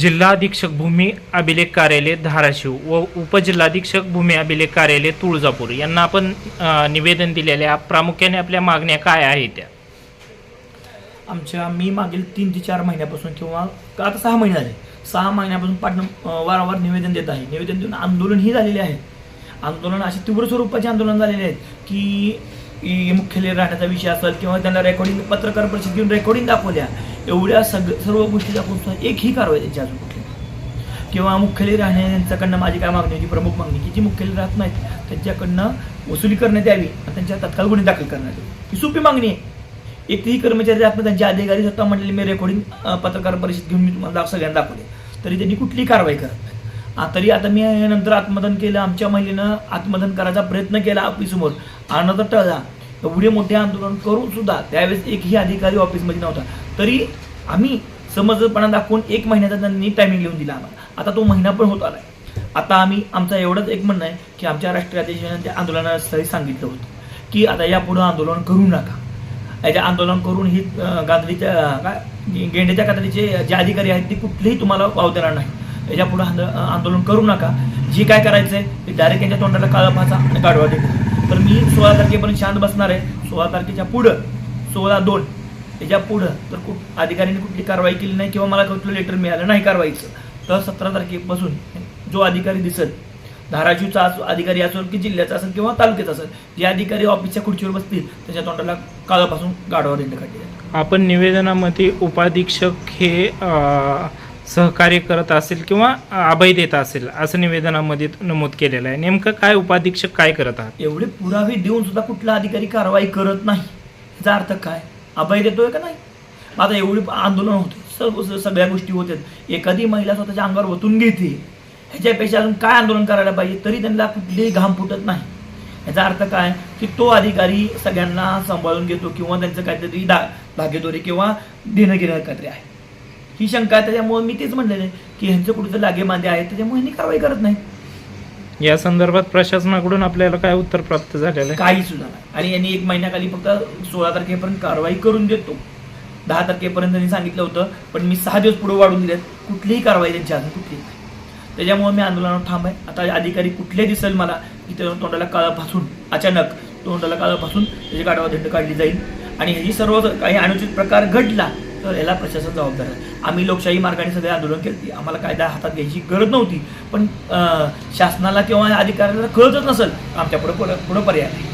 जिल्हा अधीक्षक भूमी अभिलेख कार्यालय धाराशिव व उपजिल्हाधीक्षक भूमी अभिलेख कार्यालय तुळजापूर. यांना आपण निवेदन दिलेले आहे. प्रामुख्याने आपल्या मागण्या काय आहेत त्या? आमच्या मी मागील तीन ते चार महिन्यापासून किंवा आता सहा महिने झाले सहा महिन्यापासून पाटण वारंवार निवेदन देत आहे. निवेदन देऊन आंदोलनही झालेले आहे. आंदोलन असे तीव्र स्वरूपाचे आंदोलन झालेले आहेत की मुख्यालय राहण्याचा विषय असेल किंवा त्यांना रेकॉर्डिंग पत्रकार परिषद घेऊन रेकॉर्डिंग दाखवल्या एवढ्या सग सर्व गोष्टी दाखवून सुद्धा एकही कारवाई त्यांची अजून कुठली किंवा मुख्यालय राहण्याच्याकडनं माझी काय मागणी होती प्रमुख मागणी की जी मुख्यालय राहत नाहीत त्यांच्याकडनं वसुली करण्यात यावी आणि त्यांच्या तत्काळ गुन्हे दाखल करण्यात यावी. ही सोपी मागणी आहे. एकही कर्मचारी राहत नाही त्यांचे अधिकारी स्वतः म्हणलेले मी रेकॉर्डिंग पत्रकार परिषद घेऊन मी तुम्हाला सगळ्यांना दाखवले तरी त्यांनी कुठलीही कारवाई करत नाही. तरी आता मी नंतर आत्मदन केलं आमच्या महिलेनं आत्मदन करायचा प्रयत्न केला आपली समोर. आणत टळला. एवढे मोठे आंदोलन करून सुद्धा त्यावेळेस एकही अधिकारी ऑफिसमध्ये नव्हता. तरी आम्ही समजपणा दाखवून एक महिन्याचा त्यांनी टायमिंग लिहून दिला आम्हाला. आता तो महिना पण होत आलाय. आता आम्ही आमचं एवढंच एक म्हणणं आहे की आमच्या राष्ट्रीय अध्यक्षांनी त्या आंदोलनास्थळी सांगितलं होतं. की आता यापुढं आंदोलन करू नका. याचे आंदोलन करून ही अं, गादरीच्या काय गेंड्याच्या कातडीचे जे अधिकारी आहेत ते कुठलेही तुम्हाला वाव देणार नाही. याच्यापुढे आंदोलन करू नका. जे काय करायचं आहे ते डायरेक्ट यांच्या तोंडाला काळा फाचा आणि गाडवा देतो तर मी सोळा तारखेपर्यंत शांत बसणार आहे. सोळा तारखेच्या पुढं सोळा दोन त्याच्या पुढं. तर कुठ अधिकाऱ्यांनी कुठली कारवाई केली नाही किंवा मला कुठलं लेटर मिळालं नाही कारवाईचं. तर सतरा तारखेपासून जो अधिकारी दिसेल धाराशिवचा असो अधिकारी असेल की जिल्ह्याचा असेल किंवा तालुक्याचा असेल जे अधिकारी ऑफिसच्या खुर्चीवर बसतील त्याच्या तोंडाला काळापासून गाडवा देणं काढले आपण निवेदनामध्ये उपाधीक्षक हे सहकार्य करत असेल किंवा अभय देत असेल असं निवेदनामध्ये नमूद केलेलं आहे. नेमकं काय उपाधीक्षक काय करत आहात? एवढे पुरावे देऊन सुद्धा कुठला अधिकारी कारवाई करत नाही. याचा अर्थ काय? अभय देतोय का नाही? आता एवढी आंदोलन होते. सर्व सगळ्या गोष्टी होत्यात एखादी महिला स्वतःच्या अंगावर ओतून घेते. ह्याच्यापेक्षा अजून काय आंदोलन करायला पाहिजे? तरी त्यांना कुठलीही घाम फुटत नाही. याचा अर्थ काय? की तो अधिकारी सगळ्यांना सांभाळून घेतो किंवा त्यांचं काहीतरी दा भागेदोरी किंवा देणं घेणं काहीतरी आहे. ही शंका आहे त्याच्यामुळे मी तेच म्हणलेलं आहे की ह्यांचं लागे मांदे आहेत त्याच्यामुळे ह्यांनी कारवाई करत नाही या संदर्भात प्रशासनाकडून आपल्याला काय उत्तर प्राप्त झालेलं आहे? काही सुद्धा नाही. आणि यांनी एक महिन्याखाली फक्त सोळा तारखेपर्यंत कारवाई करून देतो. दहा तारखेपर्यंत त्यांनी सांगितलं होतं पण मी सहा दिवस पुढे वाढून दिलेत. कुठलीही कारवाई त्यांची अजून कुठलीही नाही. त्याच्यामुळे मी आंदोलनावर थांब आहे आता अधिकारी कुठले दिसेल मला की त्या तोंडाला काळा फासून अचानक तोंडाला काळा फासून त्याची गाडावा दंड काढली जाईल. आणि ह्याची सर्व काही अनुचित प्रकार घडला तर याला प्रशासन जबाबदार आहे. आम्ही लोकशाही मार्गाने सगळे आंदोलन केली आम्हाला कायदा हातात घ्यायची गरज नव्हती. पण शासनाला किंवा अधिकाऱ्याला कळतच नसेल. आमच्या पुढं पुढं पर्याय नाही.